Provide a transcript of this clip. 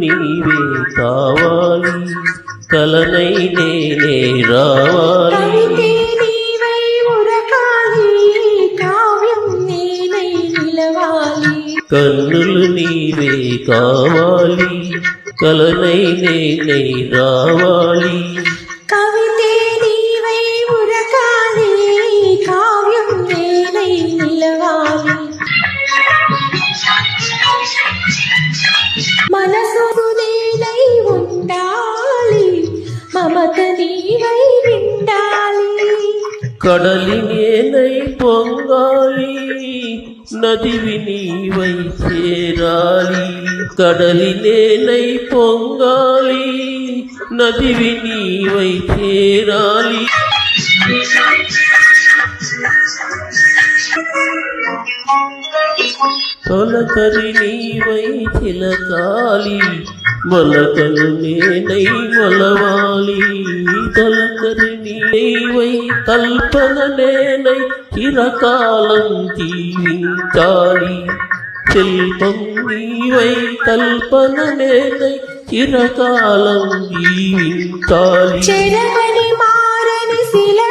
నీవే కావాలి కలనై నేనే రావాలి. కన్నులు నీవే కావాలి కలనై నేనే రావాలి. మనసు నేనై ఉండాలి మమత నీవై నిండాలి. కడలి నేనై పొంగాలి నదివి నీవై చేరాలి. కడలి నేనై పొంగాలి నదివి నీవై చేరాలి. తొలకరి నీవై చిలకాలి మొలకలు నేనై మొలవాలి. తొలకరి నీవై కల్పన నేనై చిరకాలం జీవించాలి. శిల్పం నీవై కల్పన నేనై చిరకాలం జీవించాలి. చెరవని మారని శిల